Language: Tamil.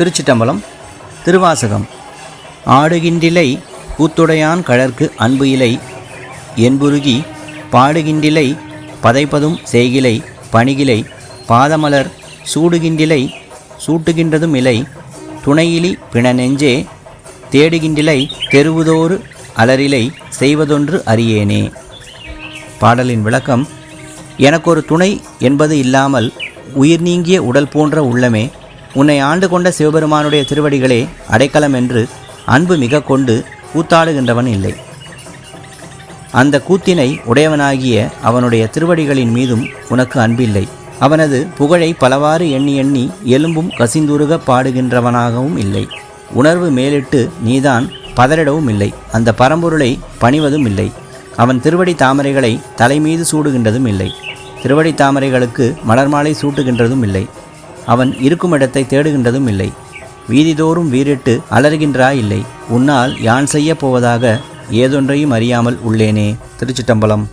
திருச்சிட்டம்பலம் திருவாசகம். ஆடுகின்றிலை கூத்துடையான் கழற்கு அன்பு இலை என்புருகி பாடுகின்றிலை பதைப்பதும் செய்கிலை பணிகிலை பாதமலர் சூடுகின்றிலை சூட்டுகின்றதும் இலை துணையிலி பிணநெஞ்சே தேடுகின்றிலை தெருவுதோறு அலரிலை செய்வதொன்று அறியேனே. பாடலின் விளக்கம் எனக்கொரு துணை என்பது இல்லாமல் உயிர் நீங்கிய உடல் போன்ற உள்ளமே உன்னை ஆண்டு கொண்ட சிவபெருமானுடைய திருவடிகளே அடைக்கலம் என்று அன்பு மிக கொண்டு கூத்தாடுகின்றவன் இல்லை. அந்த கூத்தினை உடையவனாகிய அவனுடைய திருவடிகளின் மீதும் உனக்கு அன்பில்லை. அவனது புகழை பலவாறு எண்ணி எண்ணி எலும்பும் கசிந்துருக பாடுகின்றவனாகவும் இல்லை. உணர்வு மேலிட்டு நீதான் பதறிடவும் இல்லை. அந்த பரம்பொருளை பணிவதும் இல்லை. அவன் திருவடி தாமரைகளை தலைமீது சூடுகின்றதும் இல்லை. திருவடி தாமரைகளுக்கு மலர்மாலை சூட்டுகின்றதும் இல்லை. அவன் இருக்கும் இடத்தை தேடுகின்றதும் இல்லை. வீதிதோறும் வீரிட்டு அலறுகின்றா இல்லை உன்னால் யான் செய்யப் போவதாக ஏதொன்றையும் அறியாமல் உள்ளேனே திருச்சிட்டம்பலம்.